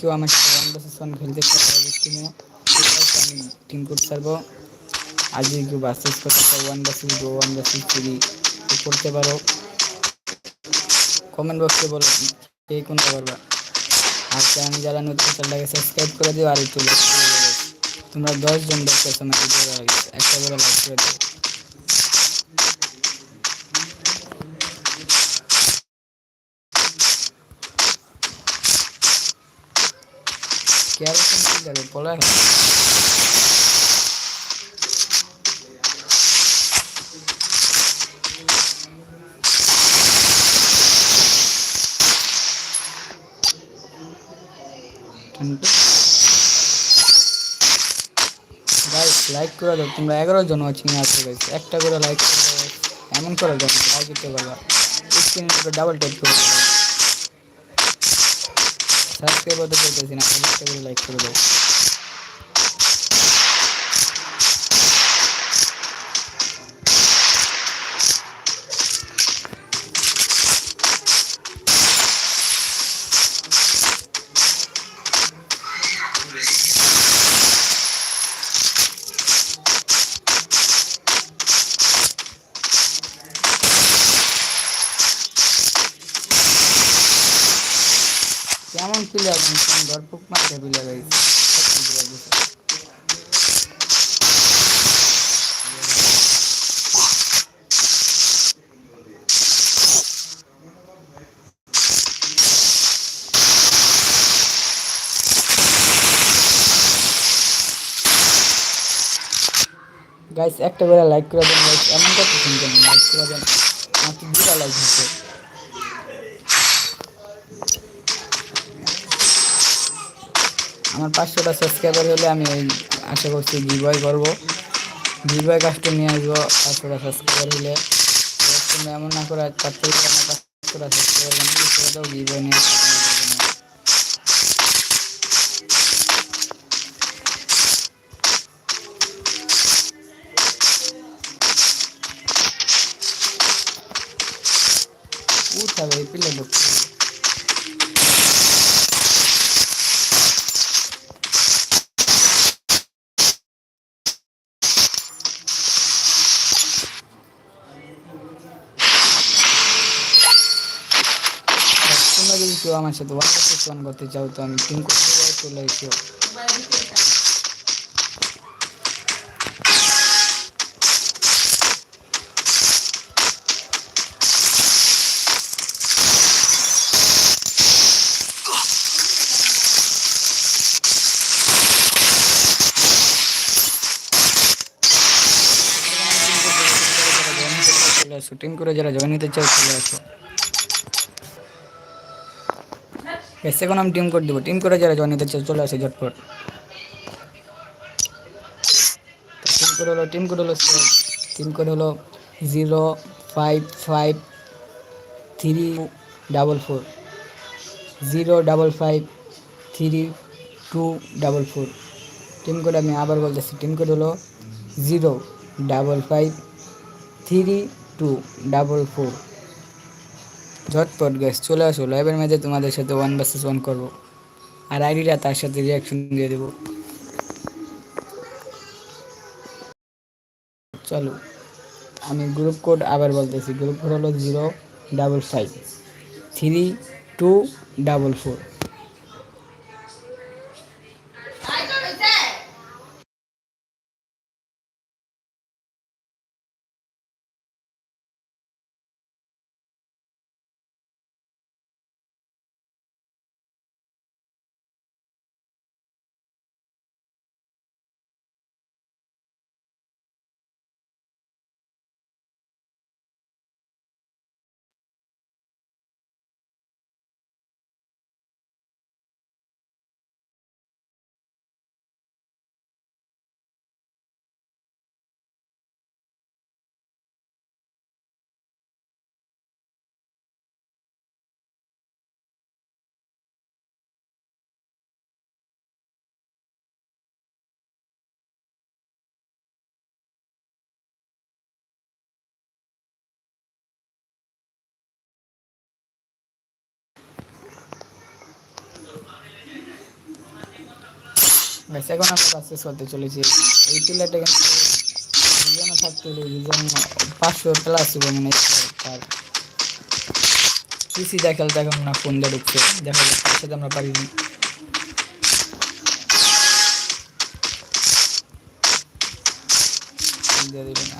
কেউ আমার one versus one খেলতে টিমে আমি টিম করতে পারব আর যদি কেউ ভার্সেস করতে চাও one versus two one versus three করতে পারো? কমেন্ট বক্সে বলো, কে কোনটা পারবা? আর চ্যানেল যারা নতুন, চ্যানেলটাকে সাবস্ক্রাইব করে দিও, আর একটু তোমরা দশজন ভিডিও একটা করে লাইক করে দিও। কেয়ারফুল কি যাবে পলা গাইস লাইক করে দাও, তোমরা এগারো জন ওয়াচিং আছে গাইস একটা করে লাইক করে দাও এমন করে দাও লাইক দিতে পারবা। ডাবল ট্যাপ করে সাবস্ক্রাইব করতে চাইতেছি না করে লাইক করে দাও। গাইস একটা করে লাইক করে দেন গাইস এমন করতেছেন কেন লাইক করে দেন। মাত্র দুটা লাইক হচ্ছে আমার পাঁচশোটা সাবস্ক্রাইবার হলে আমি আশা করছি গিভয় করব। গিভয় কাজটা নিয়ে আসব, পাঁচশোটা সাবস্ক্রাইবার হলে। এমন না করে তার আমার পাঁচশোটা সাবস্ক্রাইবার নিয়ে। আসব উঠাবে এই পিলে ঢুকছে তোমরা যদি কেউ আমার সাথে ওয়ান ভার্সেস ওয়ান করতে চাও তো আমি টিম করতে পারব চলে এসো টিম করে যারা জয়েন নিতে চাও চলে আসো। এখন আমি টিম কোড দিব। টিম করে যারা জয়েন নিতে চাও চলে আসে ঝটপট। টিম কোড হলো টিম কোড হলো টিম কোড হলো zero five five three double four zero double five three two double four team code আমি আবার বলতেছি টিম কোড হলো zero double five three two double four. ঝটপট গ্যাস চলে আসো। লাইভের মাঝে তোমাদের সাথে ওয়ান ভার্সেস ওয়ান করব। আর আইডিটা তার সাথে রিয়াকশন দিয়ে দেবো। চলো, আমি গ্রুপ কোড আবার বলতেছি। গ্রুপ কোড হলো zero double five three two double four ব্যাস এখন আমরা পারচেস করতে চলেছি। এই প্লেয়ারটা কিন্তু দুজনে থাকতে হলে দুজন পাঁচশো প্লাস মানে তার পিসি দেখাল দেখো না ফোন দিয়ে ঢুকছে। দেখা যাচ্ছে আমরা পারিনি দিয়ে দিবেন না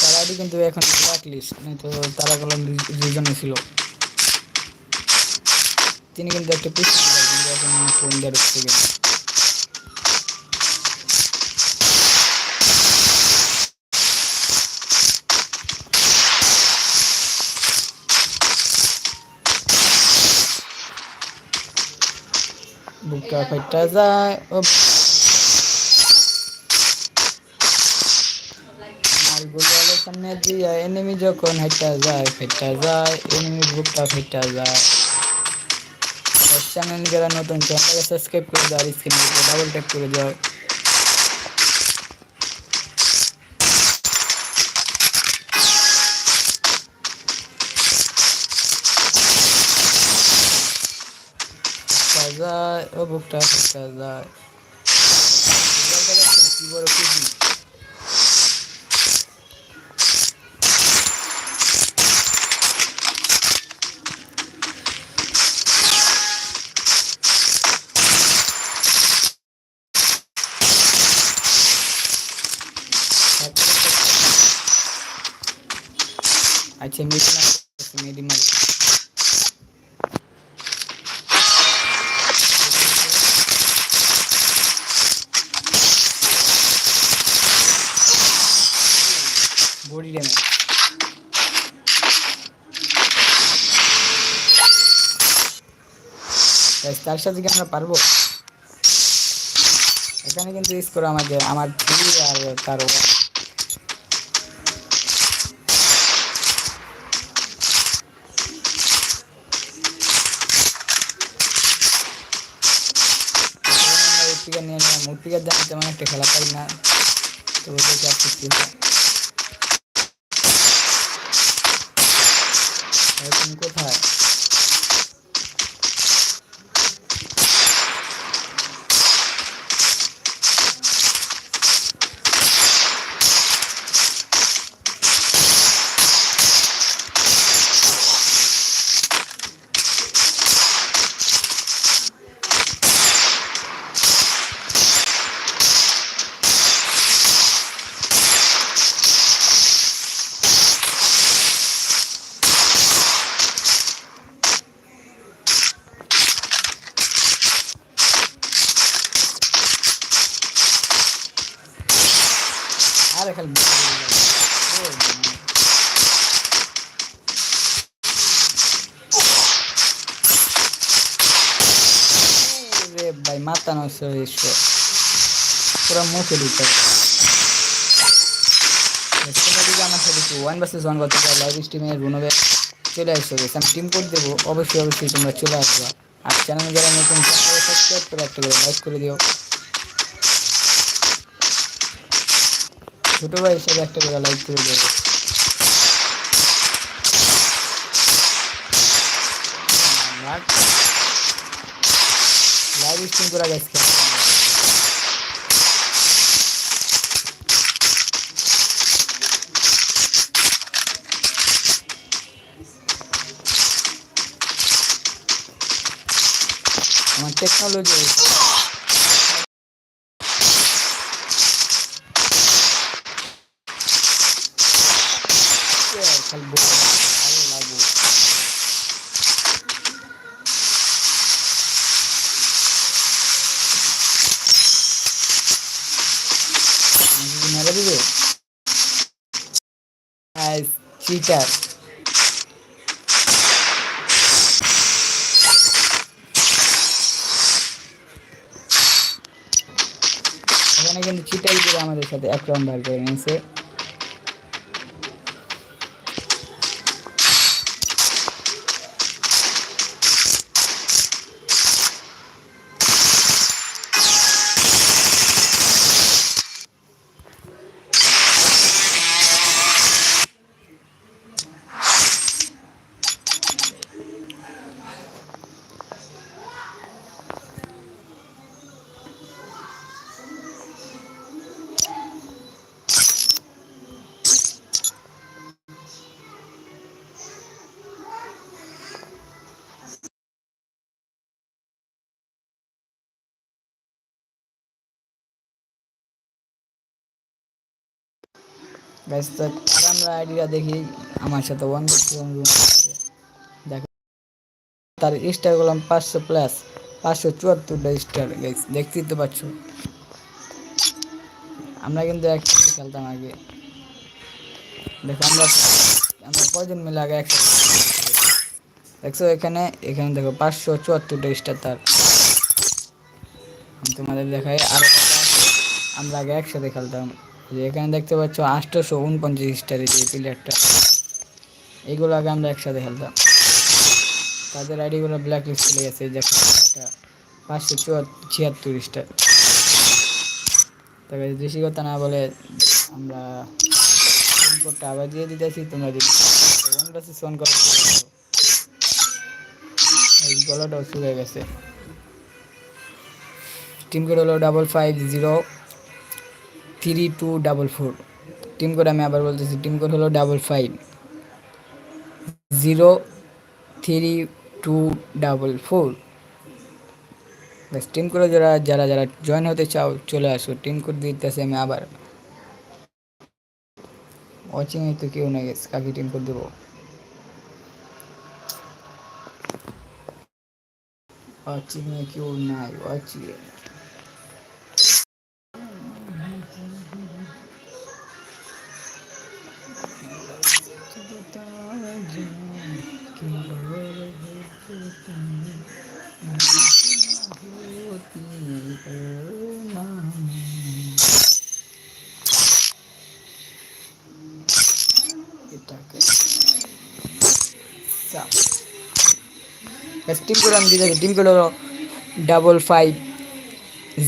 তার আইডি কিন্তু এখন ব্ল্যাক লিস্ট তো তারা কলম দুজনে ছিল। তিনি কিন্তু একটা পিস যায় সামনে দিয়া যখন হেঁটা যায় ফেটা যায় এনিমি বুকটা ফেটা যায়। চ্যানেল যারা নতুন চ্যানেলটাকে সাবস্ক্রাইব করে দাও, আর স্ক্রিনে ডাবল ট্যাপ করে দাও। যায়, ও বুকটা ফেটা যায়। কি বড় খুশি মেডি না মেডি মারি বডি ড্যামেজ তার সাথে কি আমরা পারব? এখানে কিন্তু স্কোর আমাদের, আমার থ্রি আর তার মূর্তিকার তেমন একটা খেলা পাই না তো ওদেরকে আর তুমি কোথায় আরে খালি রে ভাই মাথা নষ্ট হয়েছে পুরো মুখে দিতে আমার সাথে একটু ওয়ান ভার্সেস করতে চাই লাইভ স্ট্রিমে রুনবে চলে আসতে হবে আমি টিম কোড দেবো। অবশ্যই অবশ্যই তোমরা চলে আসবে। আর চ্যানেলে যারা নতুন সাবস্ক্রাইব করে একটা করে লাইক করে দিও। ছোটো ভাই হিসেবে একটা করে লাইক করে দেবো লাইভ স্ট্রিম করা গেছে। আমার টেকনোলজি খালি আমাদের সাথে এক রাউন্ড বার করে নিয়েছে। গাইস তো আমরা আইডিয়া দেখি আমার সাথে ওয়ান দেখো, তার করলাম পাঁচশো প্লাস পাঁচশো চুয়াত্তরটা স্টার গাইস দেখতেই তো পাচ্ছ। আমরা কিন্তু একসাথে খেলতাম আগে। দেখো, আমরা আমরা কয়জন মিলে আগে একসাথে দেখছ, এখানে এখানে দেখো, পাঁচশো চুয়াত্তরটা স্টার তার। আমি তোমাদের দেখাই, আরও কত আমরা আগে একসাথে খেলতাম। এখানে দেখতে পাচ্ছ আটশোশো উনপঞ্চাশ স্টারের যে প্লেয়ারটা এইগুলো আগে আমরা একসাথে খেলতাম। তাদের আইডিগুলো ব্ল্যাক লিস্ট চলে গেছে একটা পাঁচশো ছিয়াত্তর স্টার তবে বেশি কথা না বলে, আমরা ফোন কোডটা আবার দিয়ে দিতেছি, তোমরা যদি ফোন করো এই গলাটাও শুয়ে গেছে। টিম কোড হলো double five zero three two double four team code আমি আবার বলতেছি, টিম কোড হলো double five zero three two double four ব্যাস টিম কোড যারা যারা যারা জয়েন হতে চাও, চলে আসো। টিম কোড দিতেছি আমি আবার। ওয়াচিং এ তো কেউ না গেছে কাকে টিম কোড দেবো? ওয়াচিং এ কেউ নাই ওয়াচিং টিম কোড আমি দিয়েছি টিম কোড হলো double five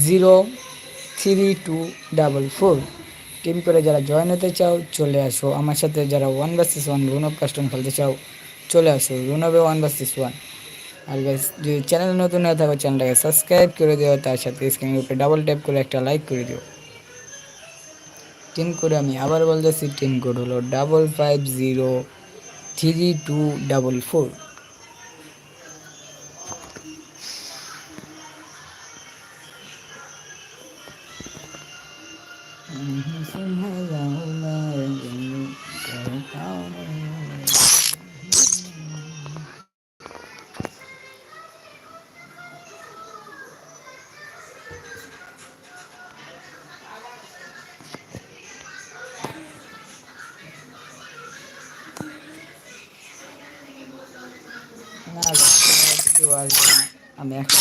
zero three two double four team করে যারা জয়েন হতে চাও, চলে আসো। আমার সাথে যারা ওয়ান ভার্সেস ওয়ান রুন রুনব কাস্টম খেলতে চাও, চলে আসো। রুন রুনবে ওয়ান ভার্সেস ওয়ান আর গাইস যদি চ্যানেল নতুন হয়ে থাকো চ্যানেলটাকে সাবস্ক্রাইব করে দিও। তার সাথে স্ক্রিনের উপরে ডাবল ট্যাপ করে একটা লাইক করে দিও। টিম কোড আমি আবার বলতেছি টিম কোড হলো double five zero three two double four না কেউ আসবে না আমি একটা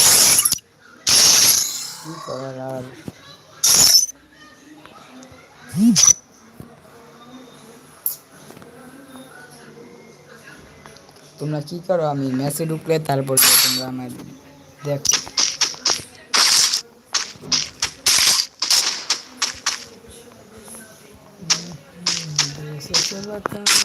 কি করার আর তোমরা কি করো আমি ম্যাচে ঢুকলে তারপর তোমরা আমার দেখো হেড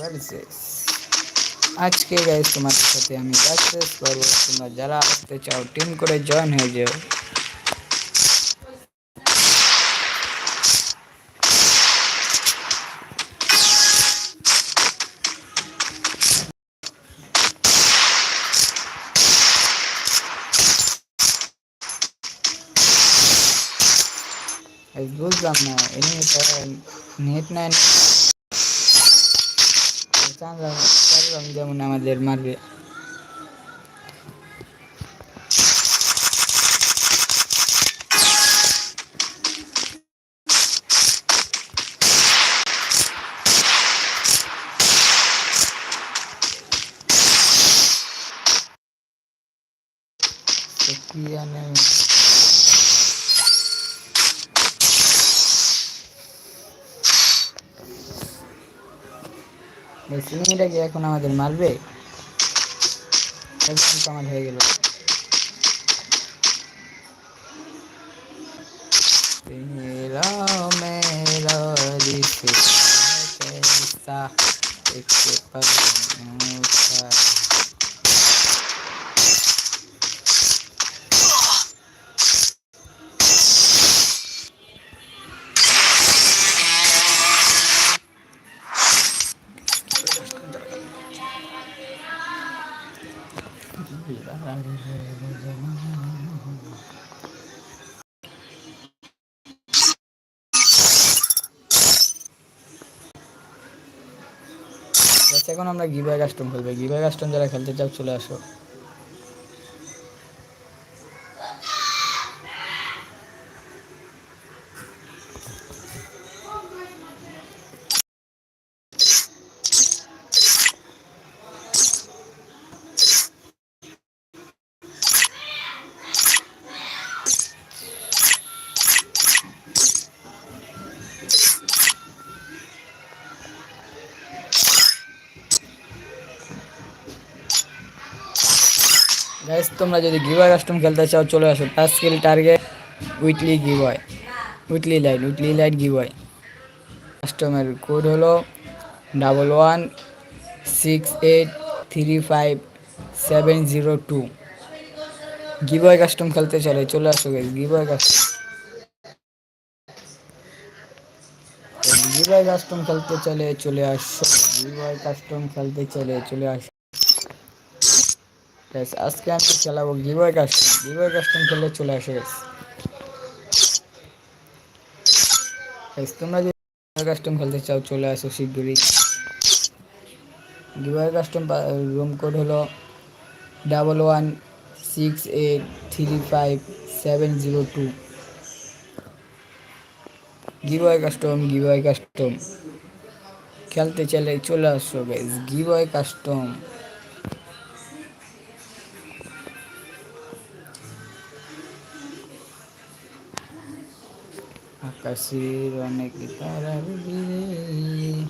ভার্সেস আজকে গাইস তোমাদের সাথে আমি ভার্সেস করব তোমরা যারা আসতে চাও টিম করে জয়েন হয়ে যাও এই বুঝলাম না এমনি নেট নাই स्थान र जमुना मन्दिर সিমিটা কি এখন আমাদের মারবে একদম কামাল হয়ে গেল तेरा मेरा रिश्ता कैसा एक पल এখন আমরা গিভার কাস্টম খেলব। গিভার কাস্টম যারা খেলতে চাও চলে আসো। তোমরা যদি গিভার কাস্টম খেলতে চাও, চলে আসো। Touch skill target weekly giveaway weekly light weekly light giveaway কাস্টমের code হলো double one six eight three five seven zero two giveaway custom খেলতে চলে চলে আসো গিভয় কাস্টম গিভয় কাস্টম খেলতে চলে চলে আসো। গিভয় কাস্টম খেলতে চলে চলে আসো। গাইস আজকে আমি খেলাবো গিভওয়ে কাস্টম। গিভওয়ে কাস্টম খেললে চলে আসে গাইস গাইস তোমরা যদি কাস্টম খেলতে চাও, চলে আসো শিগগিরই। গিভওয়ে কাস্টম রুম কোড হলো double one six eight three five seven zero two giveaway custom giveaway custom. খেলতে চলে চলে আসো guys giveaway custom. kasirone kita rabbi